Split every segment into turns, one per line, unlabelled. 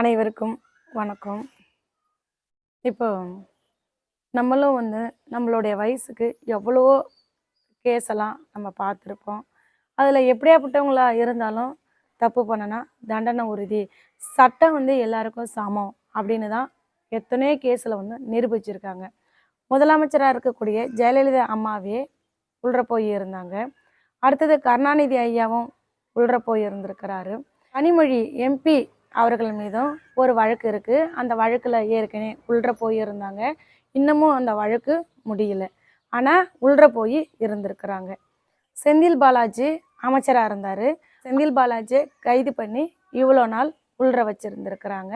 அனைவருக்கும் வணக்கம். இப்போ நம்மளும் வந்து நம்மளுடைய வயசுக்கு எவ்வளவோ கேஸெல்லாம் நம்ம பார்த்துருப்போம். அதில் எப்படியாப்பட்டவங்களா இருந்தாலும் தப்பு பண்ணனா தண்டனை உறுதி. சட்டம் வந்து எல்லாருக்கும் சமம் அப்படின்னு தான் எத்தனையோ கேஸில் வந்து நிரூபிச்சிருக்காங்க. முதலமைச்சராக இருக்கக்கூடிய ஜெயலலிதா அம்மாவே உள்ற போய் இருந்தாங்க. அடுத்தது கருணாநிதி ஐயாவும் உள்ற போய் இருந்திருக்கிறாரு. கனிமொழி எம்பி அவர்கள் மீதும் ஒரு வழக்கு இருக்குது அந்த வழக்கில் ஏற்கனவே உள்ற போய் இருந்தாங்க. இன்னமும் அந்த வழக்கு முடியல. ஆனால் உள்ற போய் இருந்திருக்கிறாங்க. செந்தில் பாலாஜி அமைச்சராக இருந்தார். செந்தில் பாலாஜியை கைது பண்ணி இவ்வளோ நாள் உள்ற வச்சுருந்துருக்குறாங்க.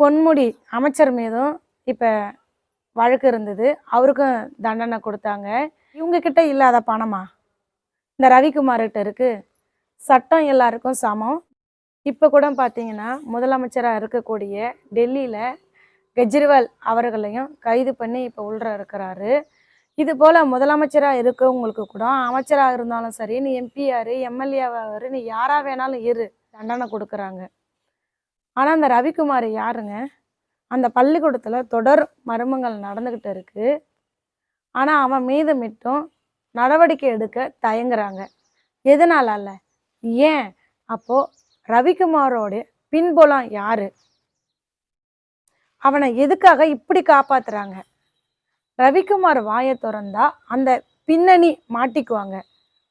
பொன்முடி அமைச்சர் மீதும் இப்போ வழக்கு இருந்தது. அவருக்கும் தண்டனை கொடுத்தாங்க. இவங்கக்கிட்ட இல்லாத பணமா? இந்த ரவிக்குமார்கிட்ட இருக்கு. சட்டம் எல்லாருக்கும் சமம். இப்போ கூட பார்த்தீங்கன்னா முதலமைச்சராக இருக்கக்கூடிய டெல்லியில் கெஜ்ரிவால் அவர்களையும் கைது பண்ணி இப்போ உள்ற இருக்கிறாரு. இது போல் முதலமைச்சராக இருக்கவங்களுக்கு கூட அமைச்சராக இருந்தாலும் சரி நீ எம்பிஆர் எம்எல்ஏவாரு நீ யாராக வேணாலும் இரு தண்டனை கொடுக்குறாங்க. ஆனால் அந்த ரவிக்குமார் யாருங்க? அந்த பள்ளிக்கூடத்தில் தொடர் மர்மங்கள் நடந்துக்கிட்டு இருக்கு. ஆனால் அவன் மீது மட்டும் நடவடிக்கை எடுக்க தயங்குறாங்க. எதனால ஏன்? அப்போது ரவிக்குமாரோட பின்புலம் யாரு? அவனை எதுக்காக இப்படி காப்பாத்துறாங்க? ரவிக்குமார் வாயை திறந்தா அந்த பின்னணி மாட்டிக்குவாங்க.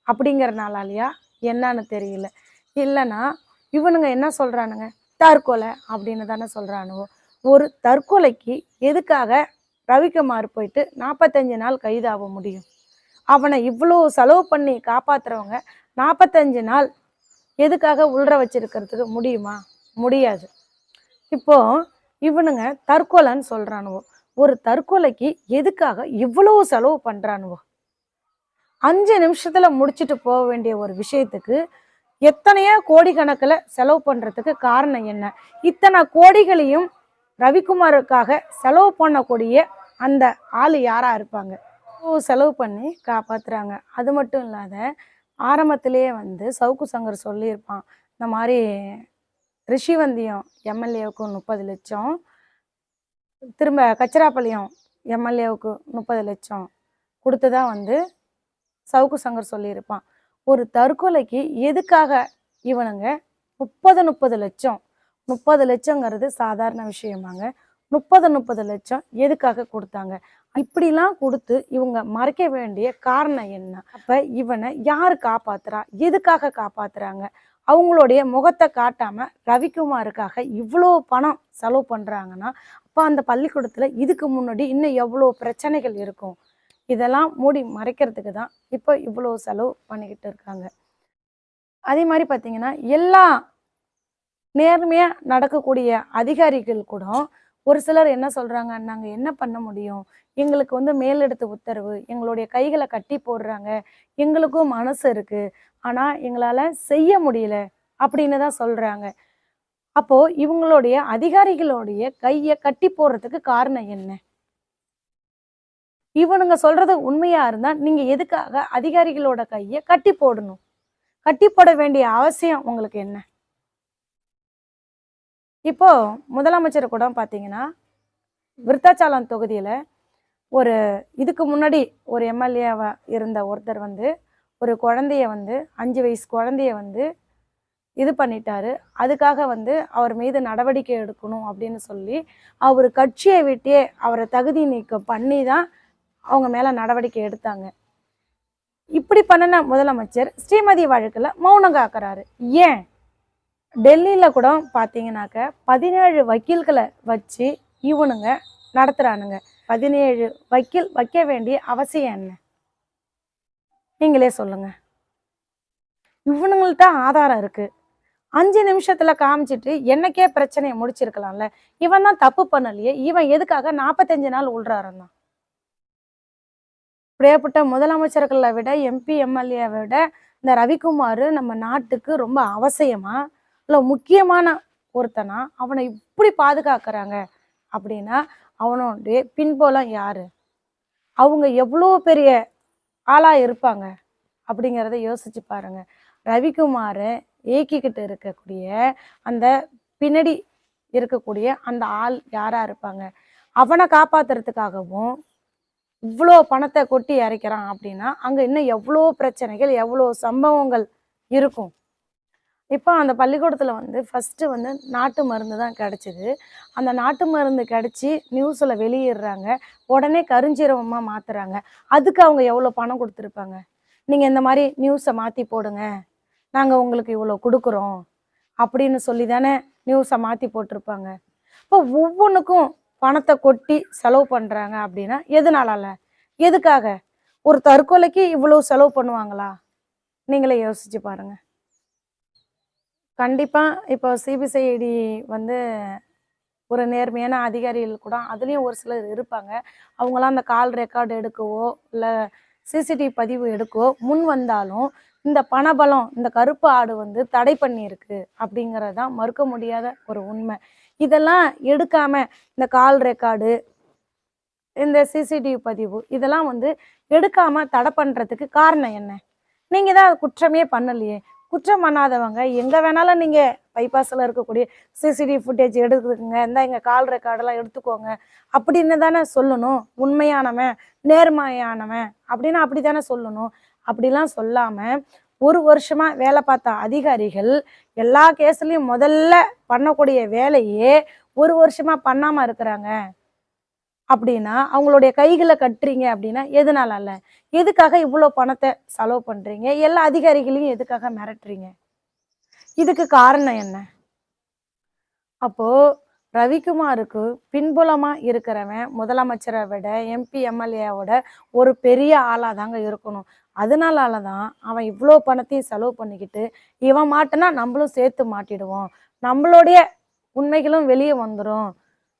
அப்படிங்கிறனாலயா என்னன்னு தெரியல. இல்லைன்னா இவனுங்க என்ன சொல்றானுங்க? தற்கொலை அப்படின்னு தானே சொல்றானுவோ. ஒரு தற்கொலைக்கு எதுக்காக ரவிக்குமார் போயிட்டு நாற்பத்தஞ்சு நாள் கைதாக முடியும்? அவனை இவ்வளோ செலவு பண்ணி காப்பாத்துறவங்க நாற்பத்தஞ்சு நாள் எதுக்காக உள்ற வச்சிருக்கிறதுக்கு முடியுமா? முடியாது. இப்போ இவனுங்க தற்கொலைன்னு சொல்றானுவோ ஒரு தற்கொலைக்கு எதுக்காக இவ்வளவு செலவு பண்றானுவோ? அஞ்சு நிமிஷத்துல முடிச்சுட்டு போக வேண்டிய ஒரு விஷயத்துக்கு எத்தனையோ கோடிக்கணக்கில் செலவு பண்றதுக்கு காரணம் என்ன? இத்தனை கோடிகளையும் ரவிக்குமாருக்காக செலவு பண்ணக்கூடிய அந்த ஆள் யாரா இருப்பாங்க? செலவு பண்ணி காப்பாத்துறாங்க. அது மட்டும் இல்லாத ஆரம்பத்திலேயே வந்து சவுக்கு சங்கர் சொல்லியிருப்பான் இந்த மாதிரி ரிஷிவந்தியம் எம்எல்ஏவுக்கு முப்பது லட்சம் திரும்ப கச்சராப்பாளையம் எம்எல்ஏவுக்கு முப்பது லட்சம் கொடுத்ததா வந்து சவுக்கு சங்கர் சொல்லியிருப்பான். ஒரு தற்கொலைக்கு எதுக்காக இவனுங்க முப்பது முப்பது லட்சம்? முப்பது லட்சங்கிறது சாதாரண விஷயமாங்க. முப்பது முப்பது லட்சம் எதுக்காக கொடுத்தாங்க? இப்படிலாம் கொடுத்து இவங்க மறைக்க வேண்டிய காரணம் என்ன? அப்போ இவனை யார் காப்பாத்துறா? எதுக்காக காப்பாத்துறாங்க? அவங்களுடைய முகத்தை காட்டாம ரவிக்குமாருக்காக இவ்வளோ பணம் செலவு பண்றாங்கன்னா அப்போ அந்த பள்ளிக்கூடத்தில் இதுக்கு முன்னாடி இன்னும் எவ்வளோ பிரச்சனைகள் இருக்கும்? இதெல்லாம் மூடி மறைக்கிறதுக்கு தான் இப்போ இவ்வளோ செலவு பண்ணிக்கிட்டு இருக்காங்க. அதே மாதிரி பார்த்தீங்கன்னா எல்லா நேர்மையாக நடக்கக்கூடிய அதிகாரிகள் கூட ஒரு சிலர் என்ன சொல்றாங்க நாங்கள் என்ன பண்ண முடியும்? எங்களுக்கு வந்து மேலெடுத்து உத்தரவு எங்களுடைய கைகளை கட்டி போடுறாங்க எங்களுக்கும் மனசு இருக்கு ஆனால் எங்களால் செய்ய முடியல அப்படின்னு தான் சொல்றாங்க. அப்போ இவங்களுடைய அதிகாரிகளுடைய கையை கட்டி போடுறதுக்கு காரணம் என்ன? இவனுங்க சொல்றது உண்மையா இருந்தா நீங்க எதுக்காக அதிகாரிகளோட கையை கட்டி போடணும்? கட்டி போட வேண்டிய அவசியம் உங்களுக்கு என்ன? இப்போ முதலமைச்சர் கூட பார்த்தீங்கன்னா விருத்தாச்சாலம் தொகுதியில் ஒரு இதுக்கு முன்னாடி ஒரு எம்எல்ஏவா இருந்த ஒருத்தர் வந்து ஒரு குழந்தைய வந்து அஞ்சு வயசு குழந்தைய வந்து இது பண்ணிட்டாரு. அதுக்காக வந்து அவர் மீது நடவடிக்கை எடுக்கணும் அப்படின்னு சொல்லி அவர் கட்சியை விட்டே அவரை தகுதி நீக்கம் பண்ணி தான் அவங்க மேலே நடவடிக்கை எடுத்தாங்க. இப்படி பண்ணின முதலமைச்சர் ஸ்ரீமதி வழக்கில் மௌனம் காக்கிறாரு. ஏன்? டெல்லியில் கூட பார்த்தீங்கன்னாக்க பதினேழு வக்கீல்களை வச்சு இவனுங்க நடத்துகிறானுங்க பதினேழு வக்கீல் வைக்க வேண்டிய அவசியம் என்ன? நீங்களே சொல்லுங்க. இவனுங்கள்ட்ட ஆதாரம் இருக்குது அஞ்சு நிமிஷத்துல காமிச்சிட்டு என்னைக்கே பிரச்சனையை முடிச்சிருக்கலாம்ல. இவன் தான் தப்பு பண்ணலையே இவன் எதுக்காக நாற்பத்தஞ்சு நாள் உள்றாருந்தான் இப்படியாப்பட்ட முதலமைச்சர்களை விட எம்பி எம்எல்ஏவை விட இந்த ரவிக்குமார் நம்ம நாட்டுக்கு ரொம்ப அவசியமாக இல்லை முக்கியமான ஒருத்தனா அவனை இப்படி பாதுகாக்கிறாங்க அப்படின்னா அவனுடைய பின்போலம் யாரு? அவங்க எவ்வளோ பெரிய ஆளாக இருப்பாங்க அப்படிங்கிறத யோசிச்சு பாருங்க. ரவிக்குமாரை ஏக்கிக்கிட்டு இருக்கக்கூடிய அந்த பின்னாடி இருக்கக்கூடிய அந்த ஆள் யாராக இருப்பாங்க? அவனை காப்பாத்துறதுக்காகவும் இவ்வளோ பணத்தை கொட்டி இறைக்கிறான் அப்படின்னா அங்கே இன்னும் எவ்வளோ பிரச்சனைகள் எவ்வளோ சம்பவங்கள் இருக்கும்? இப்போ அந்த பள்ளிக்கூடத்தில் வந்து ஃபஸ்ட்டு வந்து நாட்டு மருந்து தான் கிடச்சிது. அந்த நாட்டு மருந்து கிடச்சி நியூஸில் வெளியிடுறாங்க. உடனே கருஞ்சீரகமா மாற்றுறாங்க அதுக்கு அவங்க எவ்வளோ பணம் கொடுத்துருப்பாங்க? நீங்கள் இந்த மாதிரி நியூஸை மாற்றி போடுங்க. நாங்கள் உங்களுக்கு இவ்வளோ கொடுக்குறோம். அப்படின்னு சொல்லி தானே நியூஸை மாற்றி போட்டிருப்பாங்க. இப்போ ஒவ்வொன்றுக்கும் பணத்தை கொட்டி செலவு பண்ணுறாங்க அப்படின்னா எதுனால எதுக்காக? ஒரு தற்கொலைக்கு இவ்வளோ செலவு பண்ணுவாங்களா? நீங்களே யோசிச்சு பாருங்கள் கண்டிப்பாக இப்போ சிபிசிஐடி வந்து ஒரு நேர்மையான அதிகாரிகள் கூட அதுலேயும் ஒரு சிலர் இருப்பாங்க. அவங்களாம் அந்த கால் ரெக்கார்டு எடுக்கவோ இல்லை சிசிடிவி பதிவு எடுக்கவோ முன் வந்தாலும் இந்த பணபலம் இந்த கருப்பு ஆடு வந்து தடை பண்ணியிருக்கு அப்படிங்கிறது தான் மறுக்க முடியாத ஒரு உண்மை. இதெல்லாம் எடுக்காம இந்த கால் ரெக்கார்டு இந்த சிசிடிவி பதிவு இதெல்லாம் வந்து எடுக்காம தடை பண்ணுறதுக்கு காரணம் என்ன? நீங்கள் தான் குற்றமே பண்ணலையே. குற்றம் பண்ணாதவங்க. எங்கே வேணாலும் நீங்கள் பைபாஸில் இருக்கக்கூடிய சிசிடிவி ஃபுட்டேஜ் எடுத்துக்கோங்க. இந்த எங்கள் கால் ரெக்கார்டெல்லாம் எடுத்துக்கோங்க. அப்படின்னு தானே சொல்லணும். உண்மையானவன் நேர்மையானவன் அப்படின்னு அப்படி தானே சொல்லணும். அப்படிலாம் சொல்லாமல் ஒரு வருஷமாக வேலை பார்த்த அதிகாரிகள் எல்லா கேஸ்லையும் முதல்ல பண்ணக்கூடிய வேலையே ஒரு வருஷமாக பண்ணாமல் இருக்கிறாங்க. அப்படின்னா அவங்களுடைய கைகளை கட்டுறீங்க அப்படின்னா எதனால அல்ல எதுக்காக இவ்வளோ பணத்தை செலவு பண்ணுறீங்க எல்லா அதிகாரிகளையும் எதுக்காக மிரட்டுறீங்க? இதுக்கு காரணம் என்ன? அப்போ ரவிக்குமாருக்கு பின்புலமாக இருக்கிறவன் முதலமைச்சரை விட எம்பி எம்எல்ஏவோட ஒரு பெரிய ஆளாக தாங்க இருக்கணும். அதனால தான் அவன் இவ்வளோ பணத்தையும் செலவு பண்ணிக்கிட்டு இவன் மாட்டினா நம்மளும் சேர்த்து மாட்டிடுவோம். நம்மளுடைய உண்மைகளும் வெளியே வந்துடும்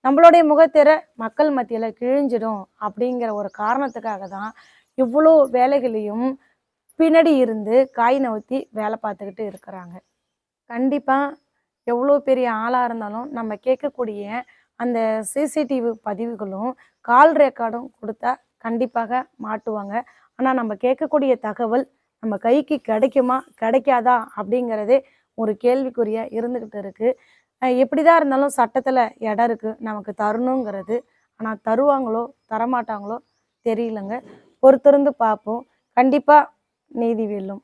நம்மளுடைய முகத்திரை மக்கள் மத்தியில் கிழிஞ்சிடும் அப்படிங்கிற ஒரு காரணத்துக்காக தான் இவ்வளோ வேலைகளையும் பின்னாடி இருந்து காய் நவுத்தி வேலை பார்த்துக்கிட்டு இருக்கிறாங்க. கண்டிப்பாக எவ்வளோ பெரிய ஆளாக இருந்தாலும் நம்ம கேட்கக்கூடிய அந்த சிசிடிவி பதிவுகளும் கால் ரெக்கார்டும் கொடுத்தா கண்டிப்பாக மாட்டுவாங்க. ஆனால் நம்ம கேட்கக்கூடிய தகவல் நம்ம கைக்கு கிடைக்குமா கிடைக்காதா அப்படிங்கிறதே ஒரு கேள்விக்குறியாக இருந்துக்கிட்டு இருக்குது எப்படி எப்படிதான் இருந்தாலும் சட்டத்தில் இடம் இருக்குது நமக்கு தரணுங்கிறது. ஆனால் தருவாங்களோ தரமாட்டாங்களோ தெரியலங்க. பொறுத்திருந்து பார்ப்போம். கண்டிப்பாக நீதி வெல்லும்